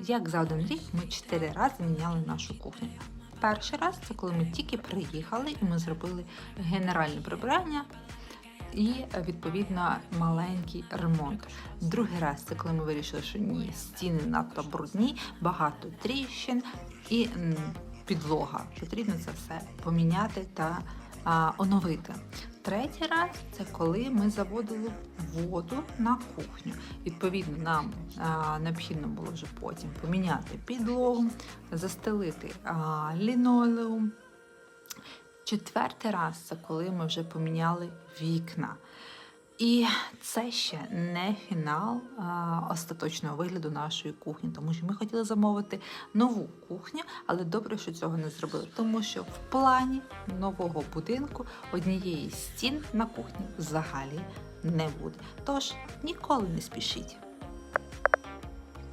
як за один рік ми чотири рази міняли нашу кухню. Перший раз це коли ми тільки приїхали і ми зробили генеральне прибирання і відповідно маленький ремонт. Другий раз це коли ми вирішили, що ні, стіни надто брудні, багато тріщин і підлога. Потрібно це все поміняти та а, оновити. Третій раз це коли ми заводили воду на кухню. Відповідно, нам а, необхідно було вже потім поміняти підлогу, застелити а, лінолеум. Четвертий раз це коли ми вже поміняли вікна. І це ще не фінал а, остаточного вигляду нашої кухні, тому що ми хотіли замовити нову кухню, але добре, що цього не зробили, тому що в плані нового будинку однієї стін на кухні взагалі не буде. Тож ніколи не спішіть.